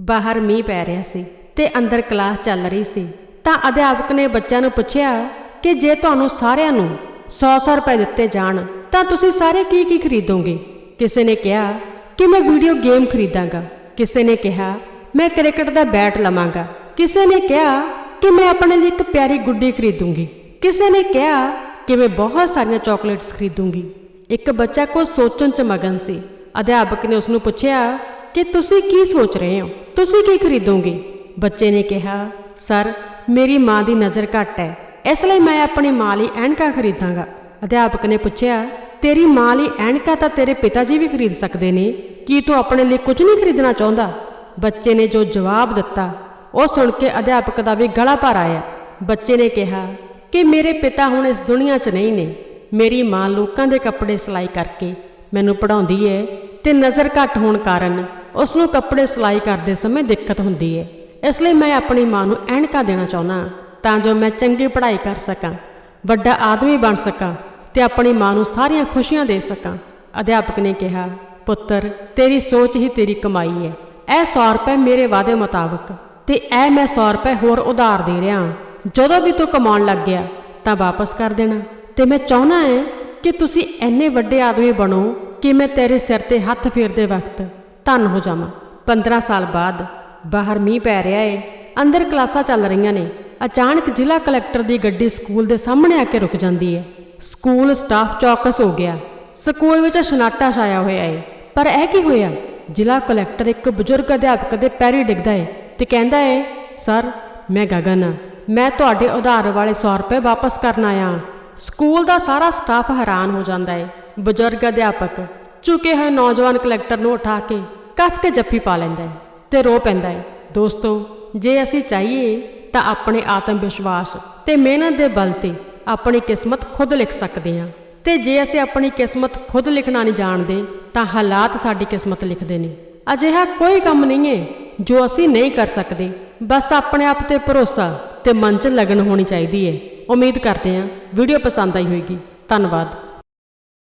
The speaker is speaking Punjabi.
ਬਾਹਰ ਮੀਂਹ ਪੈ ਰਿਹਾ ਸੀ ਤੇ ਅੰਦਰ ਕਲਾਸ ਚੱਲ ਰਹੀ ਸੀ, ਤਾਂ ਅਧਿਆਪਕ ਨੇ ਬੱਚਿਆਂ ਨੂੰ ਪੁੱਛਿਆ ਕਿ ਜੇ ਤੁਹਾਨੂੰ ਸਾਰਿਆਂ ਨੂੰ 100-100 ਰੁਪਏ ਦਿੱਤੇ ਜਾਣ, ਤਾਂ ਤੁਸੀਂ ਸਾਰੇ ਕੀ ਕੀ ਖਰੀਦੋਗੇ? ਕਿਸੇ ਨੇ ਕਿਹਾ ਕਿ ਮੈਂ ਵੀਡੀਓ ਗੇਮ ਖਰੀਦਾਂਗਾ। ਕਿਸੇ ਨੇ ਕਿਹਾ, ਮੈਂ ਕ੍ਰਿਕਟ ਦਾ ਬੈਟ ਲਵਾਂਗਾ। ਕਿਸੇ ਨੇ ਕਿਹਾ ਕਿ ਮੈਂ ਆਪਣੇ ਲਈ ਇੱਕ ਪਿਆਰੀ ਗੁੱਡੀ ਖਰੀਦੂੰਗੀ। ਕਿਸੇ ਨੇ ਕਿਹਾ ਕਿ ਮੈਂ ਬਹੁਤ ਸਾਰੀਆਂ ਚਾਕਲੇਟਸ ਖਰੀਦੂੰਗੀ। ਇੱਕ ਬੱਚਾ ਕੁਝ ਸੋਚਣ ਚ ਮਗਨ ਸੀ। ਅਧਿਆਪਕ ਨੇ ਉਸ ਨੂੰ ਪੁੱਛਿਆ ਕਿ ਤੁਸੀਂ ਕੀ ਸੋਚ ਰਹੇ ਹੋ? ਤੁਸੀਂ ਕੀ ਖਰੀਦੋਗੇ? ਬੱਚੇ ਨੇ ਕਿਹਾ, ਸਰ, ਮੇਰੀ ਮਾਂ ਦੀ ਨਜ਼ਰ ਘੱਟ ਹੈ। ਇਸ ਲਈ ਮੈਂ ਆਪਣੀ ਮਾਂ ਲਈ ਐਨਕਾਂ ਖਰੀਦਾਂਗਾ। ਅਧਿਆਪਕ ਨੇ ਪੁੱਛਿਆ, ਤੇਰੀ ਮਾਂ ਲਈ ਐਨਕਾਂ ਤਾਂ ਤੇਰੇ ਪਿਤਾ ਜੀ ਵੀ ਖਰੀਦ ਸਕਦੇ ਨੇ? ਕੀ ਤੂੰ ਆਪਣੇ ਲਈ ਕੁਝ ਨਹੀਂ ਖਰੀਦਣਾ ਚਾਹੁੰਦਾ? ਬੱਚੇ ਨੇ ਜੋ ਜਵਾਬ ਦਿੱਤਾ, ਉਹ ਸੁਣ ਕੇ ਅਧਿਆਪਕ ਦਾ ਵੀ ਗਲਾ ਭਰ ਆਇਆ। ਬੱਚੇ ਨੇ ਕਿਹਾ, ਕਿ ਮੇਰੇ ਪਿਤਾ ਹੁਣ ਇਸ ਦੁਨੀਆ 'ਚ ਨਹੀਂ ਨੇ। ਮੇਰੀ ਮਾਂ ਲੋਕਾਂ ਦੇ ਕੱਪੜੇ ਸਿਲਾਈ ਕਰਕੇ ਮੈਨੂੰ ਪੜ੍ਹਾਉਂਦੀ ਹੈ ਤੇ ਨਜ਼ਰ ਘੱਟ ਹੋਣ ਕਾਰਨ ਉਸ ਨੂੰ ਕੱਪੜੇ ਸਿਲਾਈ ਕਰਦੇ ਸਮੇਂ ਦਿੱਕਤ ਹੁੰਦੀ ਹੈ ਇਸ ਲਈ ਮੈਂ ਆਪਣੀ ਮਾਂ ਨੂੰ ਐਨਕਾ ਦੇਣਾ ਚਾਹੁੰਦਾ ਤਾਂ ਜੋ ਮੈਂ ਚੰਗੀ ਪੜ੍ਹਾਈ ਕਰ ਸਕਾਂ, ਵੱਡਾ ਆਦਮੀ ਬਣ ਸਕਾਂ ਤੇ ਆਪਣੀ ਮਾਂ ਨੂੰ ਸਾਰੀਆਂ ਖੁਸ਼ੀਆਂ ਦੇ ਸਕਾਂ। ਅਧਿਆਪਕ ਨੇ ਕਿਹਾ, ਪੁੱਤਰ, ਤੇਰੀ ਸੋਚ ਹੀ ਤੇਰੀ ਕਮਾਈ ਹੈ ਇਹ 100 ਰੁਪਏ ਮੇਰੇ ਵਾਅਦੇ ਮੁਤਾਬਕ ਤੇ ਇਹ ਮੈਂ 100 ਰੁਪਏ ਹੋਰ ਉਧਾਰ ਦੇ ਰਿਹਾ ਹਾਂ। ਜਦੋਂ ਵੀ ਤੂੰ ਕਮਾਉਣ ਲੱਗ ਗਿਆ ਤਾਂ ਵਾਪਸ ਕਰ ਦੇਣਾ। ਤੇ ਮੈਂ ਚਾਹੁੰਦਾ ਹਾਂ ਕਿ ਤੁਸੀਂ ਐਨੇ ਵੱਡੇ ਆਦਮੀ ਬਣੋ ਕਿ ਮੈਂ ਤੇਰੇ ਸਿਰ ਤੇ ਹੱਥ ਫੇਰਦੇ ਵਕਤ ਧੰਨ ਹੋ ਜਾਵਾਂ। 15 ਸਾਲ ਬਾਅਦ ਬਾਹਰ ਮੀਂਹ ਪੈ ਰਿਹਾ ਏ, ਅੰਦਰ ਕਲਾਸਾਂ ਚੱਲ ਰਹੀਆਂ ਨੇ, ਅਚਾਨਕ ਜ਼ਿਲ੍ਹਾ ਕਲੈਕਟਰ ਦੀ ਗੱਡੀ ਸਕੂਲ ਦੇ ਸਾਹਮਣੇ ਆ ਕੇ ਰੁਕ ਜਾਂਦੀ ਹੈ ਸਕੂਲ ਸਟਾਫ ਚੌਕਸ ਹੋ ਗਿਆ। ਸਕੂਲ ਵਿੱਚ ਸ਼ਨਾਟਾ ਛਾਇਆ ਹੋਇਆ ਏ। ਪਰ ਇਹ ਕੀ ਹੋਇਆ? ਜ਼ਿਲ੍ਹਾ ਕਲੈਕਟਰ ਇੱਕ ਬਜ਼ੁਰਗ ਅਧਿਆਪਕ ਦੇ ਪੈਰੀ ਡਿੱਗਦਾ ਏ ਤੇ ਕਹਿੰਦਾ ਏ, ਸਰ, ਮੈਂ ਗਗਨ ਹਾਂ। ਮੈਂ ਤੁਹਾਡੇ ਉਧਾਰ ਵਾਲੇ 100 ਰੁਪਏ ਵਾਪਸ ਕਰਨ ਆਇਆ ਸਕੂਲ ਦਾ ਸਾਰਾ ਸਟਾਫ ਹੈਰਾਨ ਹੋ ਜਾਂਦਾ ਏ। ਬਜ਼ੁਰਗ ਅਧਿਆਪਕ ਝੁਕੇ ਹੋਏ ਨੌਜਵਾਨ ਕਲੈਕਟਰ ਨੂੰ ਉਠਾ ਕੇ ਕੱਸ ਕੇ ਜੱਫੀ ਪਾ ਲੈਂਦਾ ਹੈ ਤੇ ਰੋ ਪੈਂਦਾ ਹੈ, ਦੋਸਤੋ, ਜੇ ਅਸੀਂ ਚਾਹੀਏ ਤਾਂ ਆਪਣੇ ਆਤਮ ਵਿਸ਼ਵਾਸ ਤੇ ਮਿਹਨਤ ਦੇ ਬਲ ਤੇ ਆਪਣੀ ਕਿਸਮਤ ਖੁਦ ਲਿਖ ਸਕਦੇ ਹਾਂ ਤੇ ਜੇ ਅਸੀਂ ਆਪਣੀ ਕਿਸਮਤ ਖੁਦ ਲਿਖਣਾ ਨਹੀਂ ਜਾਣਦੇ ਤਾਂ ਹਾਲਾਤ ਸਾਡੀ ਕਿਸਮਤ ਲਿਖਦੇ ਨੇ। ਅਜਿਹਾ ਕੋਈ ਕੰਮ ਨਹੀਂ ਹੈ ਜੋ ਅਸੀਂ ਨਹੀਂ ਕਰ ਸਕਦੇ। ਬਸ ਆਪਣੇ ਆਪ ਤੇ ਭਰੋਸਾ ਤੇ ਮਨ 'ਚ ਲਗਨ ਹੋਣੀ ਚਾਹੀਦੀ ਹੈ। ਉਮੀਦ ਕਰਦੇ ਹਾਂ ਵੀਡੀਓ ਪਸੰਦ ਆਈ ਹੋਵੇਗੀ ਧੰਨਵਾਦ।